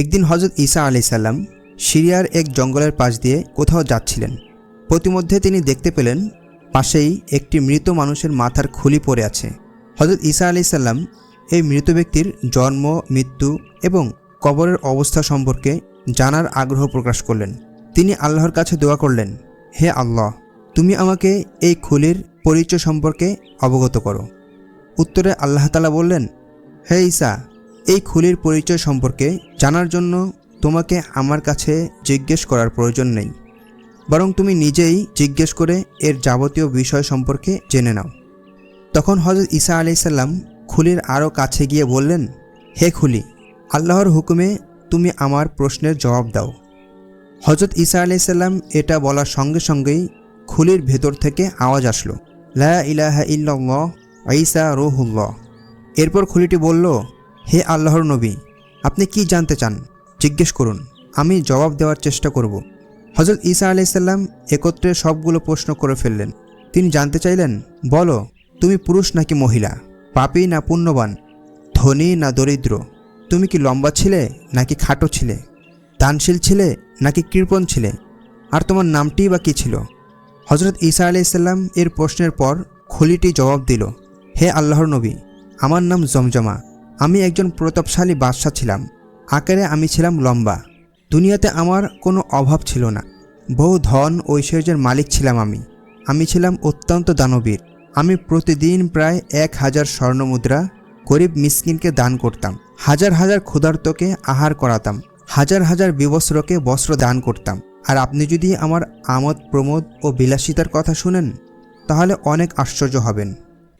একদিন হজরত ঈসা আলি সাল্লাম সিরিয়ার এক জঙ্গলের পাশ দিয়ে কোথাও যাচ্ছিলেন। প্রতিমধ্যে তিনি দেখতে পেলেন, পাশেই একটি মৃত মানুষের মাথার খুলি পড়ে আছে। হজরত ঈসা আলি সাল্লাম এই মৃত ব্যক্তির জন্ম, মৃত্যু এবং কবরের অবস্থা সম্পর্কে জানার আগ্রহ প্রকাশ করলেন। তিনি আল্লাহর কাছে দোয়া করলেন, হে আল্লাহ, তুমি আমাকে এই খুলির পরিচয় সম্পর্কে অবগত করো। উত্তরে আল্লাহ তালা বললেন, হে ঈসা, এই খুলির পরিচয় সম্পর্কে জানার জন্য তোমাকে আমার কাছে জিজ্ঞেস করার প্রয়োজন নেই। বরং তুমি নিজেই জিজ্ঞেস করে এর যাবতীয় বিষয় সম্পর্কে জেনে নাও। তখন হজরত ঈসা আলাইসাল্লাম খুলির আরও কাছে গিয়ে বললেন, হে খুলি, আল্লাহর হুকুমে তুমি আমার প্রশ্নের জবাব দাও। হজরত ঈসা আলাইসাল্লাম এটা বলার সঙ্গে সঙ্গেই খুলির ভেতর থেকে আওয়াজ আসলো, লা ইলাহা ইল্লাল্লাহ, ঈসা রুহুল্লাহ। এরপর খুলিটি বলল, হে আল্লাহর নবী আপনি কি জানতে চান? জিজ্ঞেস করুন। আমি জবাব দেওয়ার চেষ্টা করব। হজরত ঈসা আলাইসাল্লাম একত্রে সবগুলো প্রশ্ন করে ফেললেন। তিনি জানতে চাইলেন, বলো, তুমি পুরুষ নাকি মহিলা? পাপী না পুণ্যবান? ধনী না দরিদ্র? তুমি কি লম্বা ছিলে নাকি খাটো ছিলে? দানশীল ছিলে নাকি কৃপণ ছিলে? আর তোমার নামটিই বা কী ছিল? হজরত ঈসা আলাইসাল্লাম এর প্রশ্নের পর খুলিটি জবাব দিল, হে আল্লাহর নবী, আমার নাম জমজমা। আমি একজন প্রতাপশালী বাদশাহ ছিলাম। আকারে আমি ছিলাম লম্বা। দুনিয়াতে আমার কোনো অভাব ছিল না। বহু ধন ঐশ্বর্যের মালিক ছিলাম আমি। আমি ছিলাম অত্যন্ত দানবীর। আমি প্রতিদিন প্রায় এক হাজার স্বর্ণমুদ্রা গরিব মিসকিনকে দান করতাম। হাজার হাজার ক্ষুধার্তকে আহার করাতাম। হাজার হাজার বিবস্ত্রকে বস্ত্র দান করতাম। আর আপনি যদি আমার আমোদ প্রমোদ ও বিলাসিতার কথা শুনেন, তাহলে অনেক আশ্চর্য হবেন।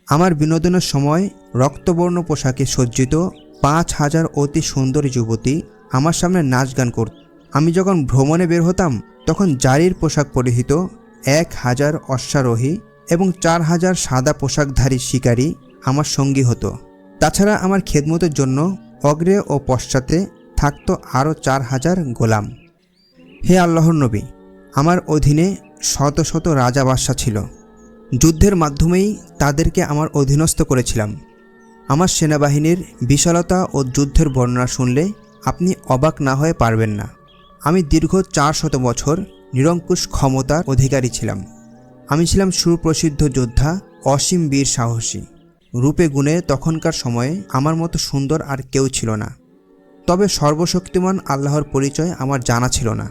আমার বিনোদনের সময় রক্তবর্ণ পোশাকে সজ্জিত পাঁচ হাজার অতি সুন্দরী যুবতী আমার সামনে নাচ গান করত আমি যখন ভ্রমণে বের হতাম, তখন জারির পোশাক পরিহিত এক হাজার অশ্বারোহী এবং চার হাজার সাদা পোশাকধারী শিকারী আমার সঙ্গী হতো। তাছাড়া আমার খেদমতের জন্য অগ্রে ও পশ্চাতে থাকতো আরও চার হাজার গোলাম। হে আল্লাহর নবী, আমার অধীনে শত শত রাজা ছিল। যুদ্ধের মাধ্যমেই তাদেরকে আমার অধীনস্থ করেছিলাম। আমার সেনাবাহিনীর বিশালতা ও যুদ্ধের বর্ণনা শুনলে আপনি অবাক না হয়ে পারবেন না। আমি দীর্ঘ চার শত বছর নিরঙ্কুশ ক্ষমতার অধিকারী ছিলাম। আমি ছিলাম সুপ্রসিদ্ধ যোদ্ধা অসীম বীর সাহসী। রূপে গুণে তখনকার সময়ে আমার মতো সুন্দর আর কেউ ছিল না। তবে সর্বশক্তিমান আল্লাহর পরিচয় আমার জানা ছিল না।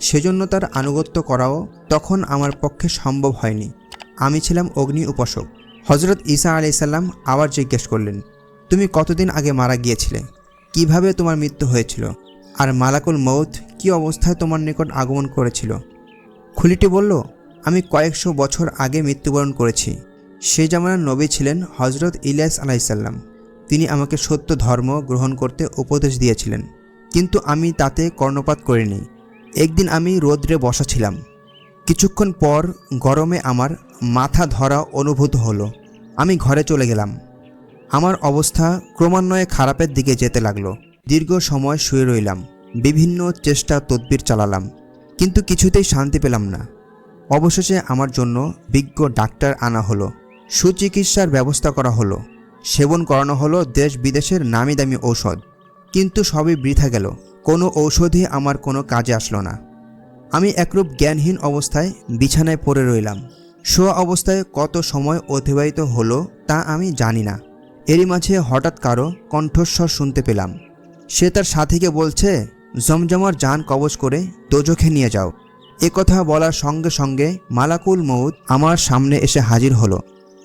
সেজন্য তার আনুগত্য করাও তখন আমার পক্ষে সম্ভব হয়নি। আমি ছিলাম অগ্নি উপাসক। হজরত ঈসা আলাইসাল্লাম আবার জিজ্ঞেস করলেন, তুমি কতদিন আগে মারা গিয়েছিলে? কীভাবে তোমার মৃত্যু হয়েছিল? আর মালাকুল মৌত কি অবস্থায় তোমার নিকট আগমন করেছিল? খুলিটি বলল, আমি কয়েকশো বছর আগে মৃত্যুবরণ করেছি। সে জামানার নবী ছিলেন হজরত ইলিয়াস আলাইসাল্লাম তিনি আমাকে সত্য ধর্ম গ্রহণ করতে উপদেশ দিয়েছিলেন। কিন্তু আমি তাতে কর্ণপাত করিনি। একদিন আমি রোদ্রে বসা ছিলাম। কিছুক্ষণ পর গরমে আমার মাথা ধরা অনুভূত হলো। আমি ঘরে চলে গেলাম। আমার অবস্থা ক্রমান্বয়ে খারাপের দিকে যেতে লাগল। দীর্ঘ সময় শুয়ে রইলাম। বিভিন্ন চেষ্টা তদবির চালালাম। কিন্তু কিছুতেই শান্তি পেলাম না। অবশেষে আমার জন্য বিজ্ঞ ডাক্তার আনা হলো। সুচিকিৎসার ব্যবস্থা করা হলো। সেবন করানো হলো দেশ বিদেশের নামি দামি ঔষধ। কিন্তু সবই বৃথা গেল। কোনো ঔষধই আমার কোনো কাজে আসলো না। আমি একরূপ জ্ঞানহীন অবস্থায় বিছানায় পড়ে রইলাম। শোয়া অবস্থায় কত সময় অতিবাহিত হলো তা আমি জানি না। এরই মাঝে হঠাৎ কারও কণ্ঠস্বর শুনতে পেলাম। সে তার সাথীকে বলছে, জমজমার যান কবজ করে দোজখে নিয়ে যাও। এ কথা বলার সঙ্গে সঙ্গে মালাকুল মৌদ আমার সামনে এসে হাজির হলো।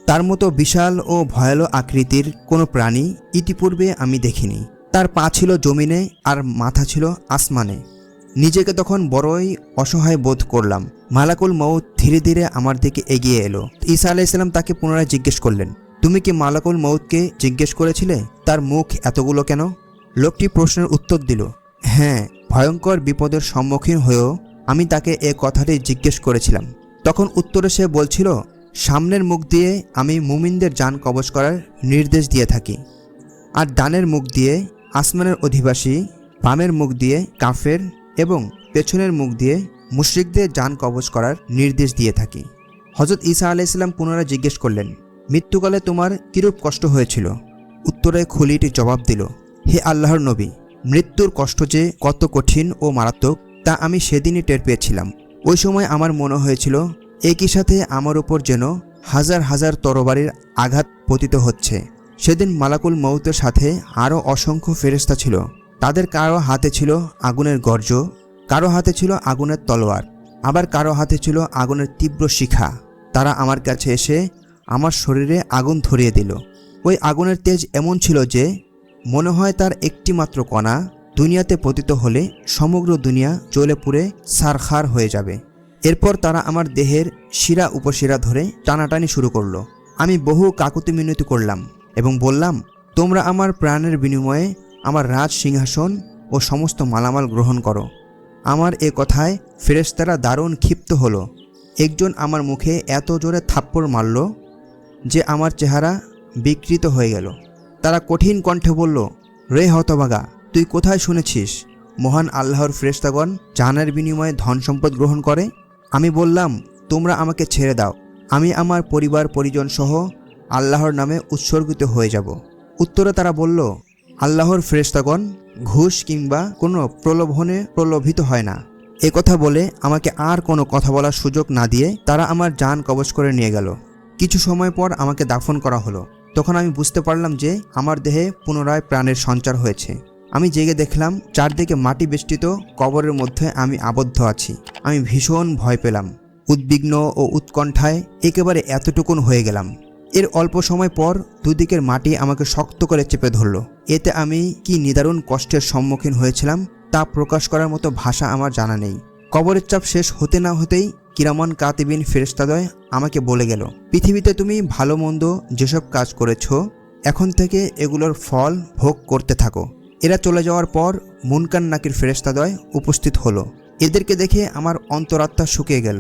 তার মতো বিশাল ও ভয়ালো আকৃতির কোনো প্রাণী ইতিপূর্বে আমি দেখিনি। তার পা ছিল জমিনে আর মাথা ছিল আসমানে। নিজেকে তখন বড়ই অসহায় বোধ করলাম। মালাকুল মৌত ধীরে ধীরে আমার দিকে এগিয়ে এলো। ঈসা আলাইসাল্লাম তাকে পুনরায় জিজ্ঞেস করলেন, তুমি কি মালাকুল মৌতকে জিজ্ঞেস করেছিলে? তার মুখ এতগুলো কেন? লোকটি প্রশ্নের উত্তর দিল হ্যাঁ ভয়ঙ্কর বিপদের সম্মুখীন হয়েও আমি তাকে এ কথাটি জিজ্ঞেস করেছিলাম। তখন উত্তরে সে বলছিল, সামনের মুখ দিয়ে আমি মুমিনদের যান কবচ করার নির্দেশ দিয়ে থাকি। আর ডানের মুখ দিয়ে আসমানের অধিবাসী, বামের মুখ দিয়ে কাফের এবং পেছনের মুখ দিয়ে মুশ্রিকদের যান কবজ করার নির্দেশ দিয়ে থাকি। হজরত ঈসা আলাইসাল্লাম পুনরায় জিজ্ঞেস করলেন, মৃত্যুকালে তোমার কিরূপ কষ্ট হয়েছিল? উত্তরে খুলিটি জবাব দিল, হে আল্লাহর নবী, মৃত্যুর কষ্ট যে কত কঠিন ও মারাত্মক, তা আমি সেদিনই টের পেয়েছিলাম। ওই সময় আমার মনে হয়েছিল, একই সাথে আমার উপর যেন হাজার হাজার তরবারির আঘাত পতিত হচ্ছে। সেদিন মালাকুল মৌতের সাথে আরও অসংখ্য ফেরেস্তা ছিল। তাদের কারও হাতে ছিল আগুনের গর্জ, কারও হাতে ছিল আগুনের তলোয়ার, আবার কারও হাতে ছিল আগুনের তীব্র শিখা। তারা আমার কাছে এসে আমার শরীরে আগুন ধরিয়ে দিল। ওই আগুনের তেজ এমন ছিল যে, মনে হয় তার একটি মাত্র কণা দুনিয়াতে পতিত হলে সমগ্র দুনিয়া জ্বলে পুড়ে সারখার হয়ে যাবে। এরপর তারা আমার দেহের শিরা উপশিরা ধরে টানাটানি শুরু করল। আমি বহু কাকুতি মিনতি করলাম এবং বললাম, তোমরা আমার প্রাণের বিনিময়ে আমার রাজ সিংহাসন ও সমস্ত মালামাল গ্রহণ করো। আমার এ কথায় ফেরেশতারা দারুণ ক্ষিপ্ত হলো। একজন আমার মুখে এত জোরে থাপ্পড় মারল যে আমার চেহারা বিকৃত হয়ে গেল। তারা কঠিন কণ্ঠে বলল, রে হতবাগা তুই কোথায় শুনেছিস? মহান আল্লাহর ফেরেশতাগণ জানের বিনিময়ে ধন সম্পদ গ্রহণ করে? আমি বললাম, তোমরা আমাকে ছেড়ে দাও। আমি আমার পরিবার পরিজন সহ আল্লাহর নামে উৎসর্গিত হয়ে যাব। উত্তরে তারা বলল আল্লাহর ফেরেশতাগণ ঘুষ কিংবা কোনো প্রলোভনে প্রলোভিত হয় না। এ কথা বলে আমাকে আর কোনো কথা বলার সুযোগ না দিয়ে তারা আমার যান কবজ করে নিয়ে গেল। কিছু সময় পর আমাকে দাফন করা হলো। তখন আমি বুঝতে পারলাম যে আমার দেহে পুনরায় প্রাণের সঞ্চার হয়েছে। আমি জেগে দেখলাম চারদিকে মাটি বেষ্টিত কবরের মধ্যে আমি আবদ্ধ আছি। আমি ভীষণ ভয় পেলাম। উদ্বিগ্ন ও উৎকণ্ঠায় একেবারে এতটুকুন হয়ে গেলাম। এর অল্প সময় পর দুদিকের মাটি আমাকে শক্ত করে চেপে ধরল। এতে আমি কি নিদারুণ কষ্টের সম্মুখীন হয়েছিলাম তা প্রকাশ করার মতো ভাষা আমার জানা নেই। কবরের চাপ শেষ হতে না হতেই কিরামন কাতিবিন ফেরেস্তাদয় আমাকে বলে গেল, পৃথিবীতে তুমি ভালো মন্দ যেসব কাজ করেছ, এখন থেকে এগুলোর ফল ভোগ করতে থাকো। এরা চলে যাওয়ার পর মুনকান নাকির ফেরেস্তাদয় উপস্থিত হলো। এদেরকে দেখে আমার অন্তরাত্মা শুকিয়ে গেল।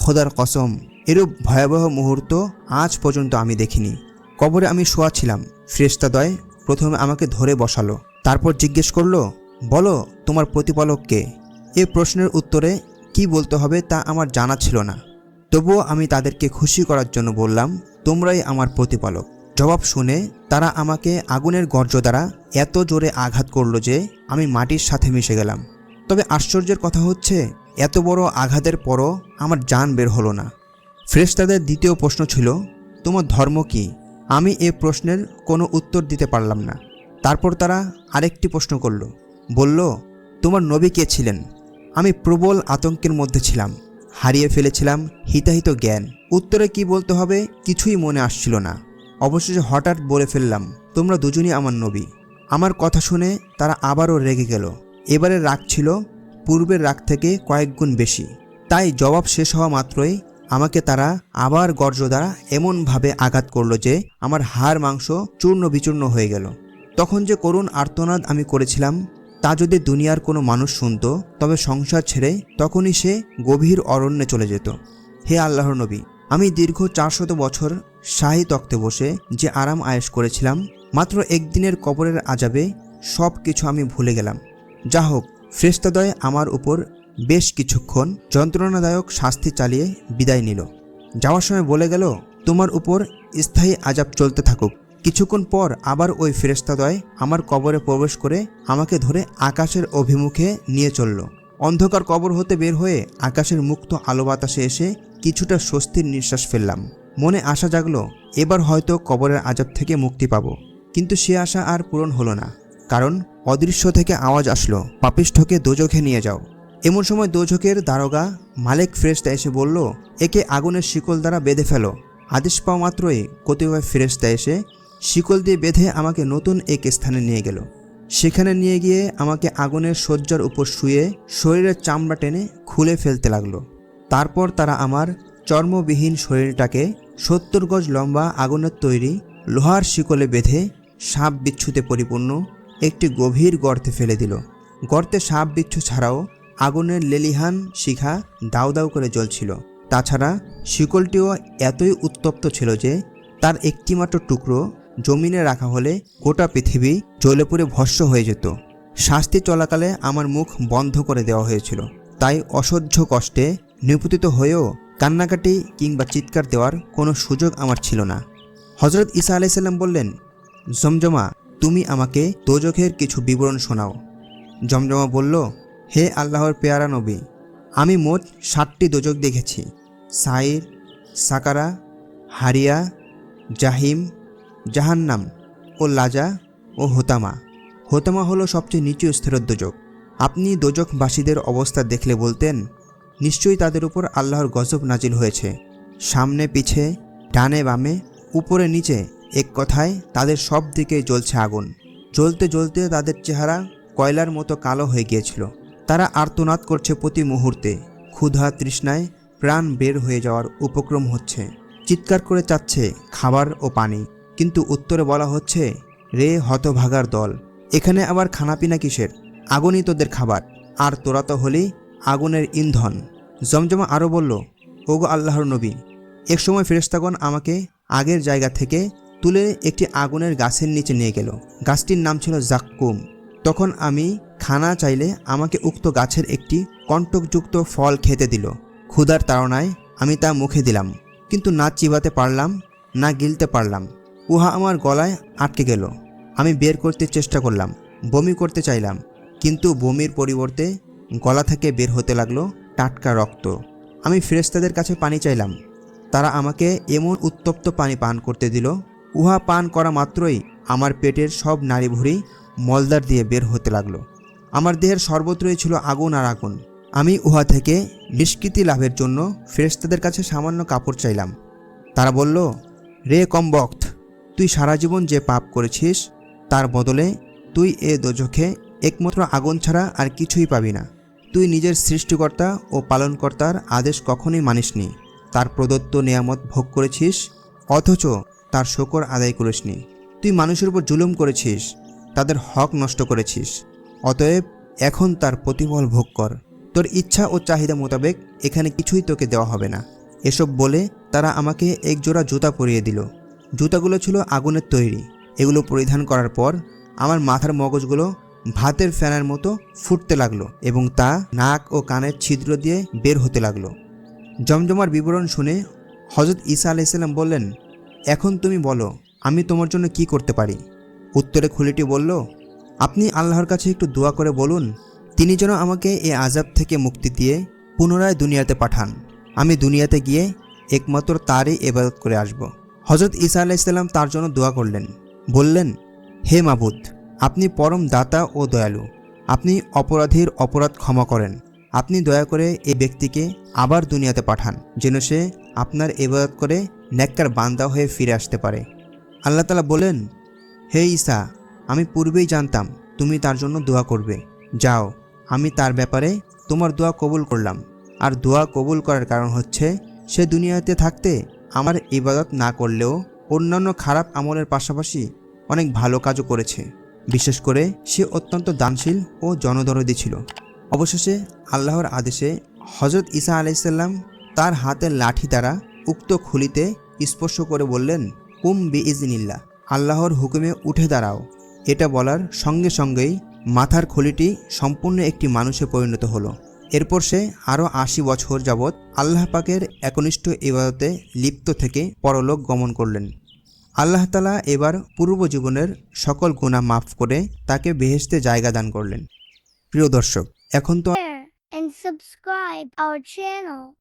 খোদার কসম এরূপ ভয়াবহ মুহূর্ত আজ পর্যন্ত আমি দেখিনি। কবরে আমি শোয়া ছিলাম। ফ্রেস্তাদয় প্রথমে আমাকে ধরে বসালো। তারপর জিজ্ঞেস করল, বলো, তোমার প্রতিপালক কে? এ প্রশ্নের উত্তরে, কি বলতে হবে তা আমার জানা ছিল না। তবুও আমি তাদেরকে খুশি করার জন্য বললাম, তোমরাই আমার প্রতিপালক। জবাব শুনে, তারা আমাকে আগুনের গর্জ দ্বারা এত জোরে আঘাত করল যে আমি মাটির সাথে মিশে গেলাম। তবে আশ্চর্যের কথা হচ্ছে, এত বড় আঘাতের পরও আমার জান বের হলো না। ফ্রেস্তাদের দ্বিতীয় প্রশ্ন ছিল, তোমার ধর্ম কি? আমি এ প্রশ্নের কোনো উত্তর দিতে পারলাম না। তারপর তারা আরেকটি প্রশ্ন করল, বলল, তোমার নবী কে ছিলেন? আমি প্রবল আতঙ্কের মধ্যে ছিলাম, হারিয়ে ফেলেছিলাম হিতাহিত জ্ঞান। উত্তরে কি বলতে হবে কিছুই মনে আসছিল না। অবশেষে হঠাৎ বলে ফেললাম, তোমরা দুজনই আমার নবী। আমার কথা শুনে তারা আবারও রেগে গেল। এবারে রাগ ছিল পূর্বের রাগ থেকে কয়েক গুণ বেশি। তাই জবাব শেষ হওয়া মাত্রই আমাকে তারা আবার গর্জ দ্বারা এমনভাবে আঘাত করল যে আমার হাড় মাংস চূর্ণ বিচূর্ণ হয়ে গেল। তখন যে করুণ আর্তনাদ আমি করেছিলাম, তা যদি দুনিয়ার কোনো মানুষ শুনতো, তবে সংসার ছেড়ে তখনই সে গভীর অরণ্যে চলে যেত। হে আল্লাহর নবী, আমি দীর্ঘ চারশত বছর শাহী তক্তে বসে যে আরাম আয়েশ করেছিলাম, মাত্র একদিনের কবরের আজাবে সব কিছু আমি ভুলে গেলাম। যা হোক ফ্রেস্তাদয় আমার উপর বেশ কিছুক্ষণ যন্ত্রণাদায়ক শাস্তি চালিয়ে বিদায় নিল। যাওয়ার সময় বলে গেল, তোমার উপর স্থায়ী আজাব চলতে থাকুক। কিছুক্ষণ পর আবার ওই ফেরেস্তাদয় আমার কবরে প্রবেশ করে আমাকে ধরে আকাশের অভিমুখে নিয়ে চলল। অন্ধকার কবর হতে বের হয়ে আকাশের মুক্ত আলো বাতাসে এসে কিছুটা স্বস্তির নিঃশ্বাস ফেললাম। মনে আশা জাগলো, এবার হয়তো কবরের আজাব থেকে মুক্তি পাবো। কিন্তু সে আশা আর পূরণ হলো না। কারণ অদৃশ্য থেকে আওয়াজ আসলো, পাপিষ্ঠকে দোজখে নিয়ে যাও। এমন সময় দোজখের দারোগা মালিক ফেরেস্তা এসে বলল, একে আগুনের শিকল দ্বারা বেঁধে ফেলো। আদেশ পাওয়া মাত্রই কতিপয় ফেরেস্তা এসে শিকল দিয়ে বেঁধে আমাকে নতুন এক স্থানে নিয়ে গেল। সেখানে নিয়ে গিয়ে আমাকে আগুনের শয্যার উপর শুয়ে শরীরের চামড়া টেনে খুলে ফেলতে লাগল। তারপর তারা আমার চর্মবিহীন শরীরটাকে সত্তর গজ লম্বা আগুনের তৈরি লোহার শিকলে বেঁধে সাপ বিচ্ছুতে পরিপূর্ণ একটি গভীর গর্তে ফেলে দিল। গর্তে সাপ বিচ্ছু ছাড়াও আগুনের লেলিহান শিখা দাউ দাউ করে জ্বলছিল। তাছাড়া শিকলটিও এতই উত্তপ্ত ছিল যে তার একটিমাত্র টুকরো জমিনে রাখা হলে গোটা পৃথিবী জ্বলে পুড়ে ভস্য হয়ে যেত। শাস্তি চলাকালে আমার মুখ বন্ধ করে দেওয়া হয়েছিল। তাই অসহ্য কষ্টে নিপতিত হয়েও কান্নাকাটি কিংবা চিৎকার দেওয়ার কোনো সুযোগ আমার ছিল না। হজরত ঈসা আলাইসাল্লাম বললেন, জমজমা, তুমি আমাকে তোজখের কিছু বিবরণ শোনাও। জমজমা বলল হে আল্লাহর পেয়ারা নবী, আমি মোট ষাটটি দোজক দেখেছি। সাইর, সাকারা, হারিয়া, জাহিম, জাহান্নাম ও লাজা ও হোতামা। হোতামা হলো সবচেয়ে নিচু স্তরের দোজক। আপনি দোজকবাসীদের অবস্থা দেখলে বলতেন, নিশ্চয়ই তাদের উপর আল্লাহর গজব নাজিল হয়েছে। সামনে, পিছে, ডানে, বামে, উপরে, নিচে, এক কথায় তাদের সব দিকেই জ্বলছে আগুন। জ্বলতে জ্বলতে তাদের চেহারা কয়লার মতো কালো হয়ে গিয়েছিল। তারা আর্তনাদ করছে প্রতি মুহূর্তে। ক্ষুধা তৃষ্ণায় প্রাণ বের হয়ে যাওয়ার উপক্রম হচ্ছে। চিৎকার করে চাচ্ছে খাবার ও পানি, কিন্তু উত্তরে বলা হচ্ছে, রে হতভাগার দল, এখানে আবার খানাপিনা কিসের? আগুনই তোদের খাবার। আর তোরা তো হলি আগুনের ইন্ধন। জমজমা আরও বলল, ওগো আল্লাহর নবী একসময় ফেরেস্তাগণ আমাকে আগের জায়গা থেকে তুলে একটি আগুনের গাছের নিচে নিয়ে গেল। গাছটির নাম ছিল জাক্কুম। তখন আমি খানা চাইলে আমাকে উক্ত গাছের একটি কণ্টকযুক্ত ফল খেতে দিল। ক্ষুধার তাড়নায় আমি তা মুখে দিলাম, কিন্তু না চিবাতে পারলাম, না গিলতে পারলাম। উহা আমার গলায় আটকে গেল। আমি বের করতে চেষ্টা করলাম, বমি করতে চাইলাম, কিন্তু বমির পরিবর্তে গলা থেকে বের হতে লাগল টাটকা রক্ত। আমি ফেরেস্তাদের কাছে পানি চাইলাম। তারা আমাকে এমন উত্তপ্ত পানি পান করতে দিল। উহা পান করা মাত্রই আমার পেটের সব নাড়ি ভুড়ি মলদার দিয়ে বের হতে লাগল। আমার দেহের সর্বত্রই ছিল আগুন আর আগুন। আমি উহা থেকে নিষ্কৃতি লাভের জন্য ফেরেস্তাদের কাছে সামান্য কাপড় চাইলাম। তারা বলল, রে কম কমবক্ত তুই সারা জীবন যে পাপ করেছিস, তার বদলে তুই এ দোজখে একমাত্র আগুন ছাড়া আর কিছুই পাবি না। তুই নিজের সৃষ্টিকর্তা ও পালনকর্তার আদেশ কখনোই মানিসনি। তার প্রদত্ত নিয়ামত ভোগ করেছিস, অথচ তার শকর আদায় করিসনি। তুই মানুষের উপর জুলুম করেছিস তাদের হক নষ্ট করেছিস। অতএব এখন তার প্রতিফল ভোগ কর। তোর ইচ্ছা ও চাহিদা মোতাবেক এখানে কিছুই তোকে দেওয়া হবে না। এসব বলে তারা আমাকে এক জোড়া জুতা পরিয়ে দিল। জুতাগুলো ছিল আগুনের তৈরি। এগুলো পরিধান করার পর আমার মাথার মগজগুলো ভাতের ফ্যানের মতো ফুটতে লাগল এবং তা নাক ও কানের ছিদ্র দিয়ে বের হতে লাগল। জমজমার বিবরণ শুনে হজরত ঈসা আলাইসাল্লাম বললেন, এখন তুমি বলো, আমি তোমার জন্য কি করতে পারি? উত্তরে খুলিটি বলল, আপনি আল্লাহর কাছে একটু দোয়া করে বলুন, তিনি যেন আমাকে এ আজাব থেকে মুক্তি দিয়ে পুনরায় দুনিয়াতে পাঠান। আমি দুনিয়াতে গিয়ে একমাত্র তারই এবাদত করে আসব। হজরত ঈসা আলাইসাল্লাম তার জন্য দোয়া করলেন। বললেন, হে মাবুদ, আপনি পরম দাতা ও দয়ালু। আপনি অপরাধীর অপরাধ ক্ষমা করেন। আপনি দয়া করে এই ব্যক্তিকে আবার দুনিয়াতে পাঠান, যেন সে আপনার এবাদত করে নেককার বান্দা হয়ে ফিরে আসতে পারে। আল্লাহ তালা বলেন হে ঈসা, আমি পূর্বেই জানতাম তুমি তার জন্য দোয়া করবে। যাও, আমি তার ব্যাপারে তোমার দোয়া কবুল করলাম। আর দোয়া কবুল করার কারণ হচ্ছে, সে দুনিয়াতে থাকতে আমার ইবাদত না করলেও অন্যান্য খারাপ আমলের পাশাপাশি অনেক ভালো কাজও করেছে। বিশেষ করে সে অত্যন্ত দানশীল ও জনদরদি ছিল। অবশেষে আল্লাহর আদেশে হজরত ঈসা আলাইসাল্লাম তার হাতের লাঠি দ্বারা উক্ত খুলিতে স্পর্শ করে বললেন, কুম বি ইজনিল্লা আল্লাহর হুকুমে উঠে দাঁড়াও। এটা বলার সঙ্গে সঙ্গেই মাথার খুলিটি সম্পূর্ণ একটি মানুষে পরিণত হলো। এরপর সে আরও আশি বছর যাবৎ আল্লাহ পাকের একনিষ্ঠ ইবাদতে লিপ্ত থেকে পরলোক গমন করলেন। আল্লাহ তালা এবার পূর্ব জীবনের সকল গুণা মাফ করে তাকে বেহেশতে জায়গা দান করলেন। প্রিয় দর্শক এখন তো share and subscribe our channel.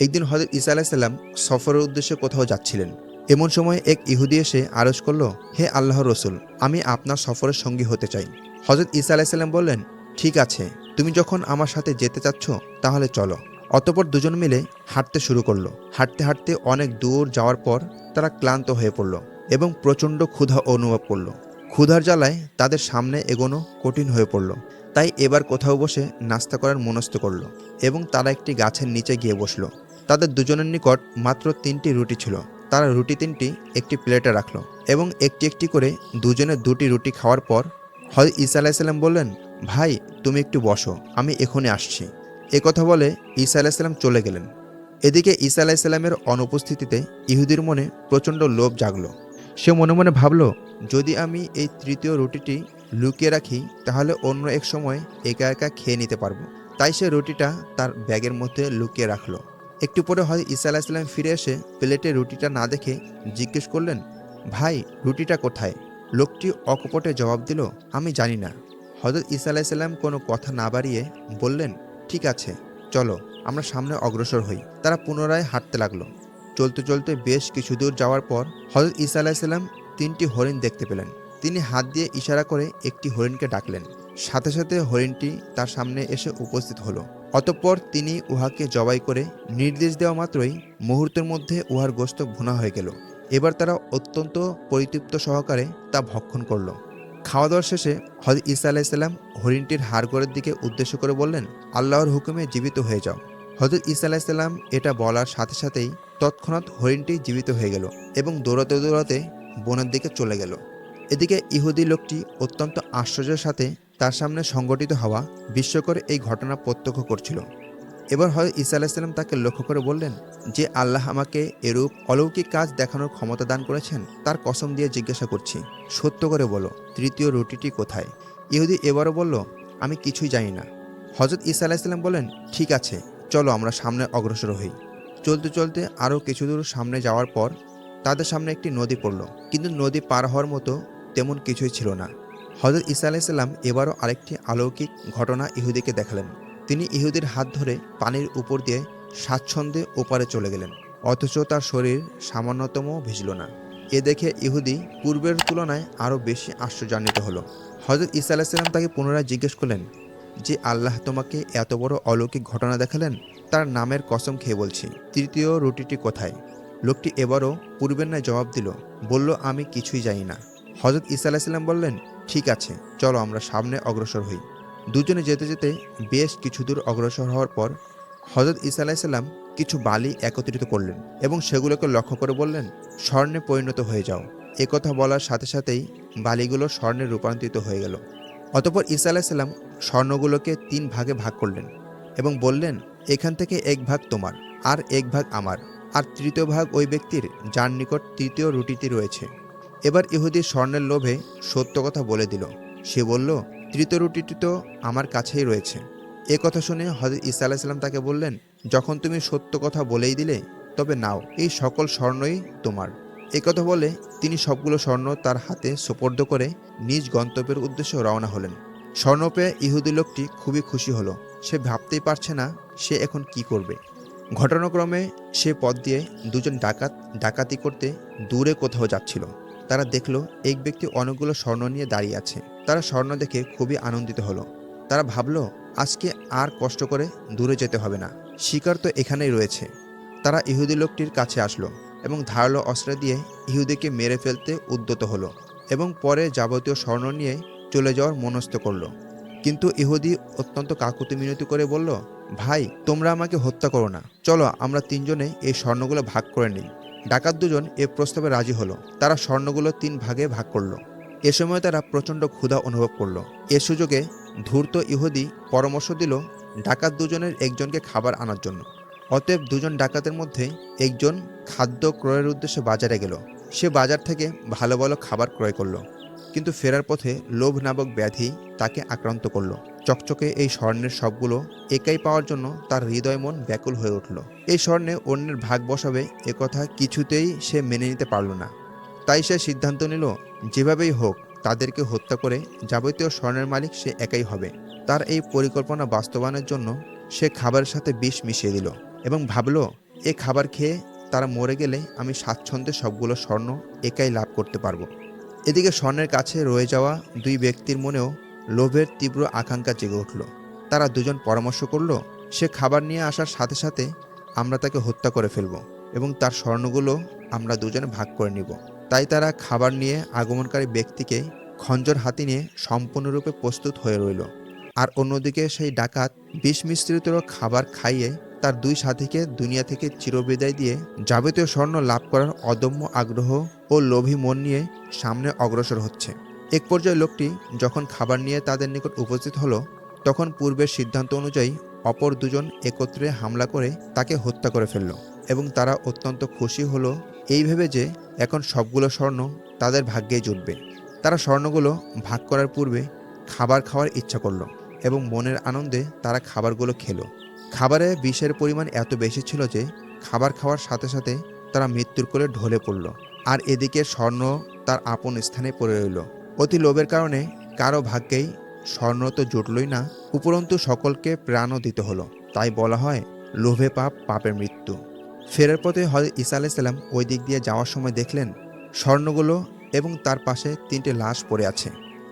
একদিন হজরত ইসা আলাহিসাল্লাম সফরের উদ্দেশ্যে কোথাও যাচ্ছিলেন। এমন সময় এক ইহুদি এসে আরজ করল, হে আল্লাহ রসুল, আমি আপনার সফরের সঙ্গী হতে চাই। হজরত ইসা আলাহিসাল্লাম বললেন, ঠিক আছে, তুমি যখন আমার সাথে যেতে চাচ্ছ, তাহলে চলো। অতপর দুজন মিলে হাঁটতে শুরু করল। হাঁটতে হাঁটতে অনেক দূর যাওয়ার পর তারা ক্লান্ত হয়ে পড়ল এবং প্রচণ্ড ক্ষুধা অনুভব করল। ক্ষুধার জ্বালায় তাদের সামনে এগোনো কঠিন হয়ে পড়ল। তাই এবার কোথাও বসে নাস্তা করার মনস্থ করল এবং তারা একটি গাছের নিচে গিয়ে বসল। তাদের দুজনের নিকট মাত্র তিনটি রুটি ছিল। তারা রুটি তিনটি একটি প্লেটে রাখল এবং একটি একটি করে দুজনে দুটি রুটি খাওয়ার পর হয় ঈসা আলাইসাল্লাম বললেন, ভাই, তুমি একটু বসো, আমি এখনই আসছি। কথা বলে ঈসা আলাইসাল্লাম চলে গেলেন। এদিকে ঈসা আলাইসাল্লামের অনুপস্থিতিতে ইহুদির মনে প্রচণ্ড লোভ জাগলো। সে মনে মনে ভাবল, যদি আমি এই তৃতীয় রুটিটি লুকিয়ে রাখি, তাহলে অন্য এক সময় একা একা খেয়ে নিতে পারব। তাই সে রুটিটা তার ব্যাগের মধ্যে লুকিয়ে রাখল। একটু পরে হয় ঈসা আলাহিসাল্লাম ফিরে এসে প্লেটে রুটিটা না দেখে জিজ্ঞেস করলেন, ভাই, রুটিটা কোথায়? লোকটি অকপটে জবাব দিল, আমি জানি না। হজরত ইসা আলাইসাল্লাম কোনো কথা না বাড়িয়ে বললেন, ঠিক আছে, চলো, আমরা সামনে অগ্রসর হই। তারা পুনরায় হাঁটতে লাগল। চলতে চলতে বেশ কিছু দূর যাওয়ার পর হজরত ইসা আলাইসাল্লাম তিনটি হরিণ দেখতে পেলেন। তিনি হাত দিয়ে ইশারা করে একটি হরিণকে ডাকলেন। সাথে সাথে হরিণটি তার সামনে এসে উপস্থিত হলো। অতঃপর তিনি উহাকে জবাই করে নির্দেশ দেওয়া মাত্রই মুহূর্তের মধ্যে উহার গোস্ত ভুনা হয়ে গেল। এবার তারা অত্যন্ত পরিতৃপ্ত সহকারে তা ভক্ষণ করল। খাওয়া দাওয়ার শেষে হজরত ইসা আলাইসাল্লাম হরিণটির হাড়গোড়ের দিকে উদ্দেশ্য করে বললেন, আল্লাহর হুকুমে জীবিত হয়ে যাও। হজরত ইসা আলাইসাল্লাম এটা বলার সাথে সাথেই তৎক্ষণাৎ হরিণটি জীবিত হয়ে গেল এবং দৌড়াতে দৌড়াতে বনের দিকে চলে গেল। এদিকে ইহুদি লোকটি অত্যন্ত আশ্চর্যের সাথে তার সামনে সংগঠিত হওয়া বিস্ময়কর এই ঘটনা প্রত্যক্ষ করছিল। এবার হয় ঈসা আলাইসাল্লাম তাকে লক্ষ্য করে বললেন যে, আল্লাহ আমাকে এরূপ অলৌকিক কাজ দেখানোর ক্ষমতা দান করেছেন, তার কসম দিয়ে জিজ্ঞাসা করছি। সত্য করে বলো, তৃতীয় রুটিটি কোথায়? ইহুদি এবারও বলল, আমি কিছুই জানি না। হজরত ঈসা আলাইসাল্লাম বলেন ঠিক আছে, চলো আমরা সামনে অগ্রসর হই। চলতে চলতে আরও কিছু দূর সামনে যাওয়ার পর তাদের সামনে একটি নদী পড়ল। কিন্তু নদী পার হওয়ার মতো তেমন কিছুই ছিল না। হজরত ঈসা আলাইসাল্লাম এবারও আরেকটি অলৌকিক ঘটনা ইহুদিকে দেখালেন। তিনি ইহুদির হাত ধরে পানির উপর দিয়ে স্বাচ্ছন্দ্যে ওপারে চলে গেলেন, অথচ তার শরীর সামান্যতম ভিজল না। এ দেখে ইহুদি পূর্বের তুলনায় আরও বেশি আশ্চর্যান্বিত হলো। হজরত ঈসা আলাইসাল্লাম তাকে পুনরায় জিজ্ঞেস করলেন, যে আল্লাহ তোমাকে এত বড় অলৌকিক ঘটনা দেখালেন? তার নামের কসম খেয়ে বলছি, তৃতীয় রুটিটি কোথায়? লোকটি এবারও পূর্বের ন্যায় জবাব দিল, বলল, আমি কিছুই জানি না। হজরত ঈসা আলাইসাল্লাম বললেন ঠিক আছে, চলো আমরা সামনে অগ্রসর হই। দুজনে যেতে যেতে বেশ কিছু দূর অগ্রসর হওয়ার পর হজরত ঈসা আলাইসাল্লাম কিছু বালি একত্রিত করলেন এবং সেগুলোকে লক্ষ্য করে বললেন, স্বর্ণে পরিণত হয়ে যাও। একথা বলার সাথে সাথেই বালিগুলো স্বর্ণে রূপান্তরিত হয়ে গেল। অতপর ঈসা আলাইসাল্লাম স্বর্ণগুলোকে তিন ভাগে ভাগ করলেন এবং বললেন, এখান থেকে এক ভাগ তোমার, আর এক ভাগ আমার, আর তৃতীয় ভাগ ওই ব্যক্তির, যার নিকট তৃতীয় রুটিটি রয়েছে। এবার ইহুদি স্বর্ণের লোভে সত্য কথা বলে দিল। সে বলল, তৃতীয় রুটিটি তো আমার কাছেই রয়েছে। এ কথা শুনে হজরত ইসা আলাইসাল্লাম তাকে বললেন, যখন তুমি সত্য কথা বলেই দিলে, তবে নাও, এই সকল স্বর্ণই তোমার। কথা বলে তিনি সবগুলো স্বর্ণ তার হাতে সোপর্দ করে নিজ গন্তব্যের উদ্দেশ্যে রওনা হলেন। স্বর্ণ পেয়ে ইহুদি লোকটি খুবই খুশি হলো। সে ভাবতেই পারছে না সে এখন কি করবে। ঘটনাক্রমে সে পথ দিয়ে দুজন ডাকাত, ডাকাতি করতে দূরে কোথাও যাচ্ছিল। তারা দেখল এক ব্যক্তি অনেকগুলো স্বর্ণ নিয়ে দাঁড়িয়ে আছে। তারা স্বর্ণ দেখে খুবই আনন্দিত হলো। তারা ভাবলো, আজকে আর কষ্ট করে দূরে যেতে হবে না। শিকার তো এখানেই রয়েছে। তারা ইহুদি লোকটির কাছে আসলো এবং ধারালো অস্ত্র দিয়ে ইহুদিকে মেরে ফেলতে উদ্যত হলো এবং পরে যাবতীয় স্বর্ণ নিয়ে চলে যাওয়ার মনস্থ করল। কিন্তু ইহুদি অত্যন্ত কাকুতি মিনতি করে বলল, ভাই, তোমরা আমাকে হত্যা করো না। চলো, আমরা তিনজনে এই স্বর্ণগুলো ভাগ করে নিই। ডাকাত দুজন এ প্রস্তাবে রাজি হলো। তারা স্বর্ণগুলো তিন ভাগে ভাগ করল। এ সময় তারা প্রচণ্ড ক্ষুধা অনুভব করল। এ সুযোগে ধূর্ত ইহুদি পরামর্শ দিল ডাকাত দুজনের একজনকে খাবার আনার জন্য। অতএব দুজন ডাকাতের মধ্যে একজন খাদ্য ক্রয়ের উদ্দেশ্যে বাজারে গেল। সে বাজার থেকে ভালো ভালো খাবার ক্রয় করল। কিন্তু ফেরার পথে লোভ নামক ব্যাধি তাকে আক্রান্ত করল। চকচকে এই স্বর্ণের সবগুলো একাই পাওয়ার জন্য তার হৃদয় মন ব্যাকুল হয়ে উঠল। এই স্বর্ণে অন্যের ভাগ বসাবে একথা কিছুতেই সে মেনে নিতে পারল না। তাই সে সিদ্ধান্ত নিল, যেভাবেই হোক, তাদেরকে হত্যা করে যাবতীয় স্বর্ণের মালিক সে একাই হবে। তার এই পরিকল্পনা বাস্তবায়নের জন্য সে খাবারের সাথে বিষ মিশিয়ে দিল এবং ভাবল, এ খাবার খেয়ে তারা মরে গেলে আমি স্বাচ্ছন্দ্যে সবগুলো স্বর্ণ একাই লাভ করতে পারব। এদিকে স্বর্ণের কাছে রয়ে যাওয়া দুই ব্যক্তির মনেও লোভের তীব্র আকাঙ্ক্ষা জেগে উঠল। তারা দুজন পরামর্শ করল, সে খাবার নিয়ে আসার সাথে সাথে আমরা তাকে হত্যা করে ফেলব এবং তার স্বর্ণগুলো আমরা দুজনে ভাগ করে নিব। তাই তারা খাবার নিয়ে আগমনকারী ব্যক্তিকে খঞ্জর হাতি নিয়ে সম্পূর্ণরূপে প্রস্তুত হয়ে রইল। আর অন্যদিকে সেই ডাকাত বিষ মিশ্রিত খাবার খাইয়ে তার দুই সাথীকে দুনিয়া থেকে চিরবিদায় দিয়ে যাবতীয় স্বর্ণ লাভ করার অদম্য আগ্রহ ও লোভী মন নিয়ে সামনে অগ্রসর হচ্ছে। এক পর্যায়ে লোকটি যখন খাবার নিয়ে তাদের নিকট উপস্থিত হলো, তখন পূর্বের সিদ্ধান্ত অনুযায়ী অপর দুজন একত্রে হামলা করে তাকে হত্যা করে ফেলল এবং তারা অত্যন্ত খুশি হলো এই ভেবে যে এখন সবগুলো স্বর্ণ তাদের ভাগ্যেই জুটবে। তারা স্বর্ণগুলো ভাগ করার পূর্বে খাবার খাওয়ার ইচ্ছা করল এবং মনের আনন্দে তারা খাবারগুলো খেলো। খাবারে বিষের পরিমাণ এত বেশি ছিল যে খাবার খাওয়ার সাথে সাথে তারা মৃত্যুর কোলে ঢলে পড়ল আর এদিকে স্বর্ণ তার আপন স্থানে পড়ে রইল। অতি লোভের কারণে কারও ভাগ্যেই স্বর্ণ তো জুটলই না, উপরন্তু সকলকে প্রাণও দিতে হলো। তাই বলা হয়, লোভে পাপ, পাপের মৃত্যু। ফেরার পথে হজরত ঈসা আলাইসাল্লাম ওই দিক দিয়ে যাওয়ার সময় দেখলেন, স্বর্ণগুলো এবং তার পাশে তিনটে লাশ পড়ে আছে।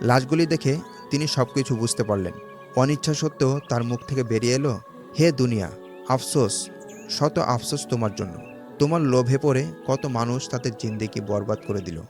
লাশগুলি দেখে তিনি সব কিছু বুঝতে পারলেন। অনিচ্ছা সত্ত্বেও তার মুখ থেকে বেরিয়ে এলো হে দুনিয়া, আফসোস, শত আফসোস তোমার জন্য। তোমার লোভে পড়ে কত মানুষ তাদের জিন্দিগি বরবাদ করে দিল।